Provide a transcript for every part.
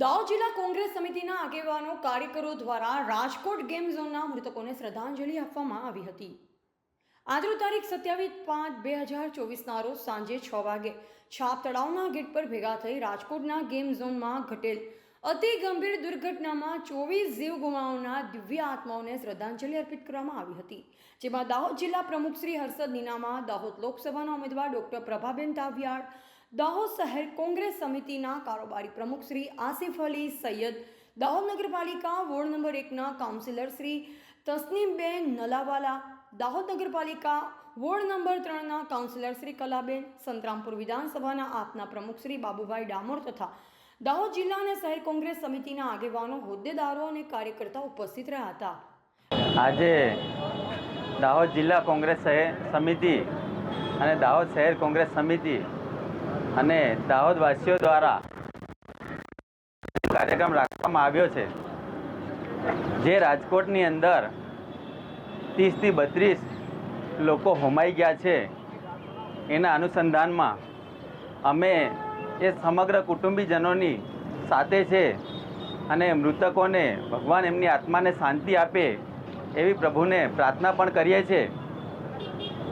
દાહોદ જિલ્લા કોંગ્રેસ સમિતિના આગેવાનો કાર્યકરો દ્વારા રાજકોટ ગેમ ઝોનના મૃતકોને શ્રદ્ધાંજલિ આપવામાં આવી હતી. આજનો તારીખ સત્યાવીસ પાંચ બે હજાર ચોવીસના રોજ સાંજે છ વાગે છાપ તળાવના ગેટ પર ભેગા થઈ રાજકોટના ગેમ ઝોનમાં ઘટેલ અતિ ગંભીર દુર્ઘટનામાં ચોવીસ જીવ ગુમાવનાર દિવ્ય આત્માઓને શ્રદ્ધાંજલિ અર્પિત કરવામાં આવી હતી. જેમાં દાહોદ જિલ્લા પ્રમુખ શ્રી હર્ષદ નીનામા, દાહોદ લોકસભાના ઉમેદવાર ડોક્ટર પ્રભાબેન તાવિયાડ દાહોદ શહેર કોંગ્રેસ સમિતિના કારોબારી પ્રમુખ શ્રી આસિફ અલી સૈયદ, દાહોદ નગરપાલિકા વોર્ડ નંબર એકના કાઉન્સિલર શ્રી તસનીમબેન નલાવાલા, દાહોદ નગરપાલિકા વોર્ડ નંબર ત્રણના કાઉન્સિલર શ્રી કલાબેન, સંતરામપુર વિધાનસભાના આપના પ્રમુખ શ્રી બાબુભાઈ ડામોર તથા દાહોદ જિલ્લા અને શહેર કોંગ્રેસ સમિતિના આગેવાનો, હોદ્દેદારો અને કાર્યકર્તાઓ ઉપસ્થિત રહ્યા હતા. આજે દાહોદ જિલ્લા કોંગ્રેસ સમિતિ અને દાહોદ શહેર કોંગ્રેસ સમિતિ અને દાહોદવાસીઓ દ્વારા કાર્યક્રમ રાખવામાં આવ્યો છે. જે રાજકોટની અંદર ત્રીસથી બત્રીસ લોકો હોમાઈ ગયા છે. એના અનુસંધાનમાં અમે એ સમગ્ર કુટુંબીજનોની સાથે છે અને મૃતકોને ભગવાન એમની આત્માને શાંતિ આપે એવી પ્રભુને પ્રાર્થના પણ કરીએ છીએ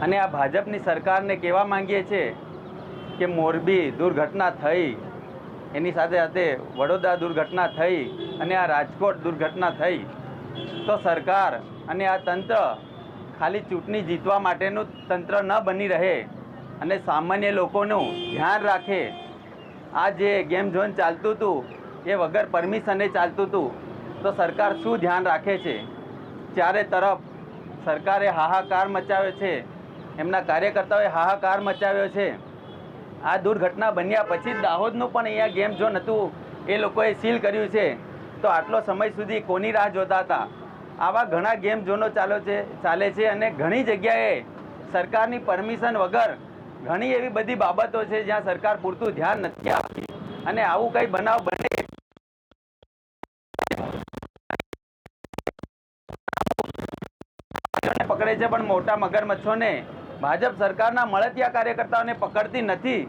અને આ ભાજપની સરકારને કહેવા માંગીએ છીએ કે મોરબી દુર્ઘટના થઈ, એની સાથે સાથે વડોદરા દુર્ઘટના થઈ અને આ રાજકોટ દુર્ઘટના થઈ, તો સરકાર અને આ તંત્ર ખાલી ચૂંટણી જીતવા માટેનું તંત્ર ન બની રહે અને સામાન્ય લોકોનું ધ્યાન રાખે. આ જે ગેમ ઝોન ચાલતું હતું, એ વગર પરમિશને ચાલતું હતું, તો સરકાર શું ધ્યાન રાખે છે? ચારે તરફ સરકારે હાહાકાર મચાવ્યો છે, એમના કાર્યકર્તાઓએ હાહાકાર મચાવ્યો છે. આ દુર્ઘટના બન્યા પછી દાહોદનું પણ અહીંયા ગેમ ઝોન હતું એ લોકોએ સીલ કર્યું છે. તો આટલો સમય સુધી કોની રાહ જોતા હતા? આવા ઘણા ગેમ ઝોનો ચાલો છે, ચાલે છે અને ઘણી જગ્યાએ સરકારની પરમિશન વગર ઘણી એવી બધી બાબતો છે જ્યાં સરકાર પૂરતું ધ્યાન નથી આપતી. અને આવું કંઈ બનાવ બને પકડે છે પણ મોટા મગરમચ્છોને ભાજપ સરકારના મળતિયા કાર્યકર્તાઓને પકડતી નથી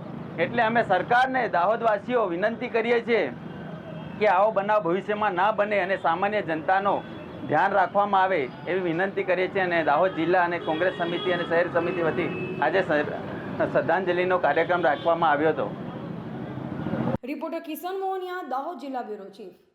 એટલે અમે સરકારને દાહોદવાસીઓ વિનંતી કરીએ છીએ કે આવો બનાવ ભવિષ્યમાં ના બને અને સામાન્ય જનતાનો ધ્યાન રાખવામાં આવે એવી વિનંતી કરીએ છીએ અને દાહોદ જિલ્લા અને કોંગ્રેસ સમિતિ અને શહેર સમિતિ વતી આજે શ્રદ્ધાંજલિનો કાર્યક્રમ રાખવામાં આવ્યો હતો. રિપોર્ટર કિશન મોહનિયા, દાહોદ જિલ્લા બ્યુરો ચીફ.